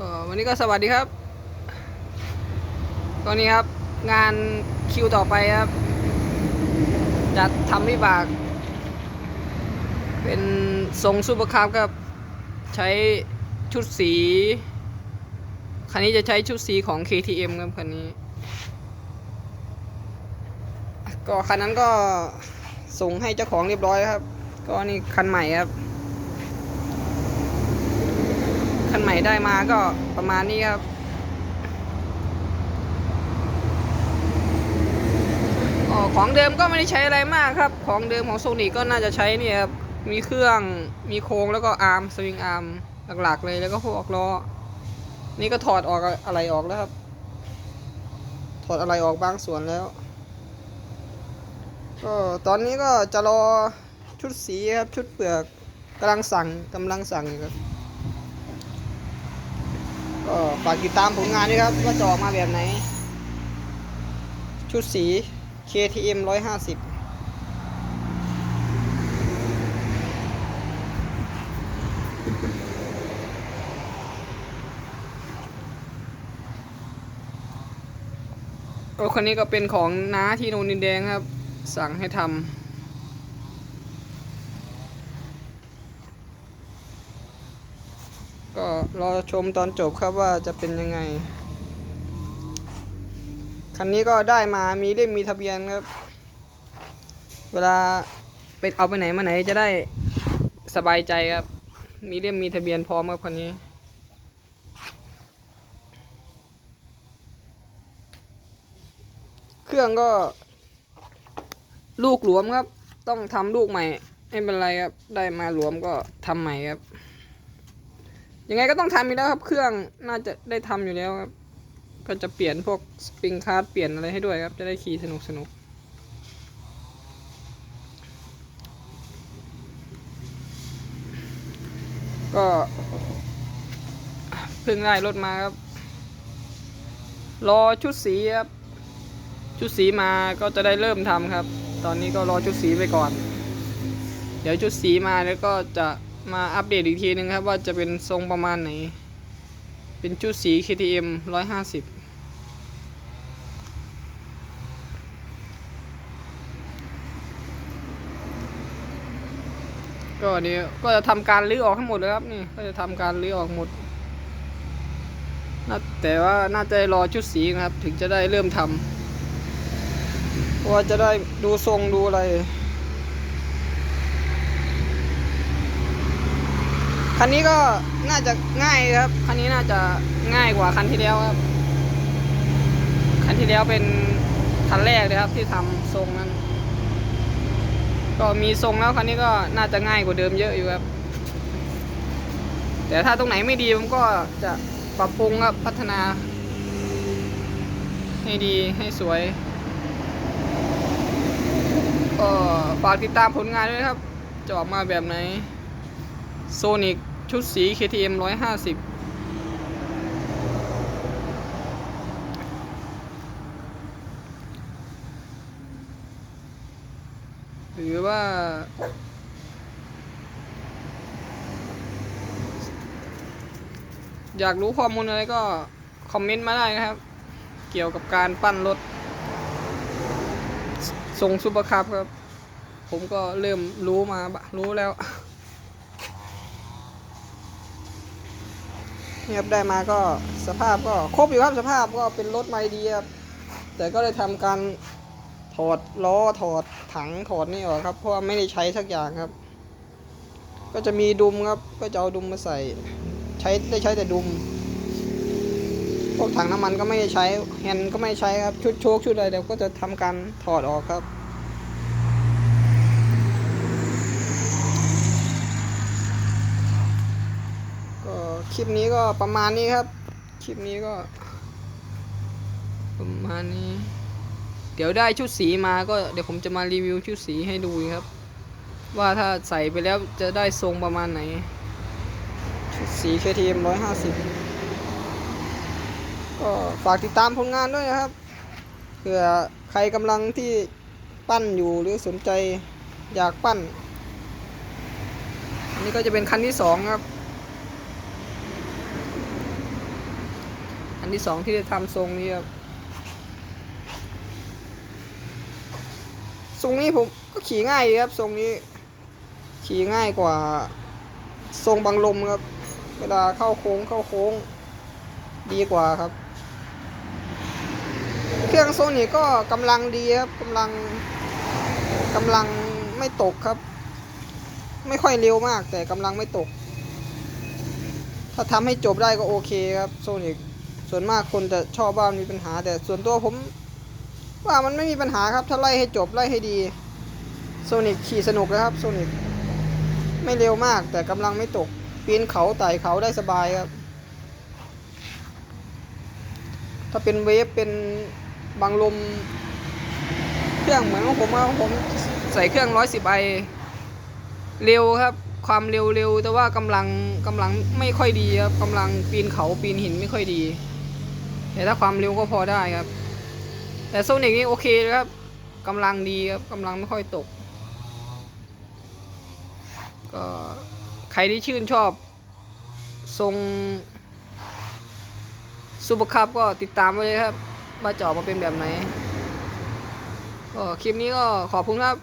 ก็วันนี้ก็สวัสดีครับตอนนี้ครับงานคิวต่อไปครับ จัดทำวิบาก เป็นทรงซูเปอร์คาร์บครับ ใช้ชุดสี คันนี้จะใช้ชุดสีของ KTM ครับคันนี้ ก็คันนั้นก็ส่งให้เจ้าของเรียบร้อยครับ ก็นี่คันใหม่ครับ คันใหม่ได้มาก็ประมาณนี้ครับอของเดิมก็ไม่ได้ใช้อะไรมากครับ ของเดิมของโซนิก็น่าจะใช้เนี่ยครับ มีเครื่อง มีโครงแล้วก็อาร์ม สวิงอาร์มหลักๆเลยแล้วก็พวกล้อ นี่ก็ถอดออกอะไรออกแล้วครับ ถอดอะไรออกบางส่วนแล้ว ก็ตอนนี้ก็จะรอชุดสีครับ ชุดเปลือกกำลังสั่งกำลังสั่งอยู่ครับ ก็ฝากติดตามผลงานด้วยครับ ว่าจะออกมาแบบไหน ชุดสี KTM 150โอ้คนนี้ก็เป็นของน้าที่โนนินแดงครับ สั่งให้ทำ ก็ รอชมตอนจบครับว่าจะเป็นยังไง คันนี้ก็ได้มามีเล่มมีทะเบียนครับ เวลาไปเอาไปไหนมาไหนจะได้สบายใจครับ มีเล่มมีทะเบียนพร้อมครับคันนี้เครื่องก็ลูกหลวมครับ ต้องทำลูกใหม่ ไม่เป็นไรครับ ได้มาหลวมก็ทำใหม่ครับ ยังไงก็ต้องทำอยู่แล้วครับ เครื่องน่าจะได้ทำอยู่แล้วครับ ก็จะเปลี่ยนพวกสปริงคาร์ดเปลี่ยนอะไรให้ด้วยครับ จะได้ขี่สนุกสนุกก็เพิ่งได้รถมาครับ รอชุดสีครับ ชุดสีมาก็จะได้เริ่มทำครับ ตอนนี้ก็รอชุดสีไปก่อน เดี๋ยวชุดสีมาแล้วก็จะ มาอัปเดตอีกทีนึงครับ ว่าจะเป็นทรงประมาณไหน เป็นชุดสี KTM 150ก็เดี๋ยวก็จะทำการรื้อออกทั้งหมดเลยครับนี่ก็จะทำการรื้อออกหมดน่าแต่ว่าน่าจะรอชุดสีนะครับ ถึงจะได้เริ่มทำเพราะว่าจะได้ดูทรงดูอะไร คันนี้ก็น่าจะง่ายครับ คันนี้น่าจะง่ายกว่าคันที่แล้วครับ คันที่แล้วเป็นคันแรกเลยครับที่ทำทรงนั้น ก็มีทรงแล้วคันนี้ก็น่าจะง่ายกว่าเดิมเยอะอยู่ครับ แต่ถ้าตรงไหนไม่ดีผมก็จะปรับปรุงครับพัฒนา ให้ดีให้สวย ก็ฝากติดตามผลงานด้วยครับ จะออกมาแบบไหน โซนิกชุดสี KTM 150 หรือว่า อยากรู้ข้อมูลอะไรก็ คอมเมนต์มาได้นะครับ เกี่ยวกับการปั้นรถ ทรงซูเปอร์คัพครับ ผมก็เริ่มรู้มารู้แล้ว นี่ยครับได้มาก็สภาพก็ครบอยู่ครับสภาพก็เป็นรถไม่ดีครับแต่ก็ได้ทำการถอดล้อถอดถังถอดนี่ออกครับ เพราะว่าไม่ได้ใช้สักอย่างครับ ก็จะมีดุมครับ ก็จะเอาดุมมาใส่ ใช้ได้ใช้แต่ดุม พวกถังน้ำมันก็ไม่ได้ใช้แฮนด์ก็ไม่ใช้ครับชุดโชคชุดอะไรเดี๋ยวก็จะทำการถอดออกครับ ก็ คลิปนี้ก็ประมาณนี้ครับ คลิปนี้ก็ ประมาณนี้ เดี๋ยวได้ชุดสีมาก็เดี๋ยวผมจะมารีวิวชุดสีให้ดูครับ ว่าถ้าใส่ไปแล้วจะได้ทรงประมาณไหน ชุดสี KTM 150ก็ฝากติดตามผลงานด้วยนะครับเผื่อใครกำลังที่ปั้นอยู่หรือสนใจอยากปั้น อันนี้ก็จะเป็นคันที่สองครับ นที่สองที่จะทำทรงนี้ครับทรงนี้ผมก็ขี่ง่ายครับทรงนี้ ขี่ง่ายกว่าทรงบังลมครับ เวลาเข้าโค้งเข้าโค้ง ดีกว่าครับ เครื่องโซนี่ก็กำลังดีครับกำลังกำลังไม่ตกครับ ไม่ค่อยเร็วมากแต่กำลังไม่ตก ถ้าทำให้จบได้ก็โอเคครับโซนิก ส่วนมากคนจะชอบว่ามันมีปัญหา แต่ส่วนตัวผม ว่ามันไม่มีปัญหาครับ ถ้าไล่ให้จบไล่ให้ดีโซนิกขี่สนุกนะครับโซนิกไม่เร็วมาก แต่กำลังไม่ตกปีนเขาไต่เขาได้สบายครับ ถ้าเป็นเวฟเป็นบางลม เครื่องเหมือนของผมอะของผมใส่เครื่องร้อยสิบไอเร็วครับ ความเร็วเร็วแต่ว่ากำลังกำลังไม่ค่อยดีครับกำลังปีนเขาปีนหินไม่ค่อยดี แต่ถ้าความเร็วก็พอได้ครับ แต่โซนิกนี่โอเคครับกำลังดีครับกำลังไม่ค่อยตก ก็ใครที่ชื่นชอบ ทรงซูเปอร์คัพก็ติดตามไว้เลยครับว่าจะออกมาเป็นแบบไหนก็คลิปนี้ก็ขอบคุณครับ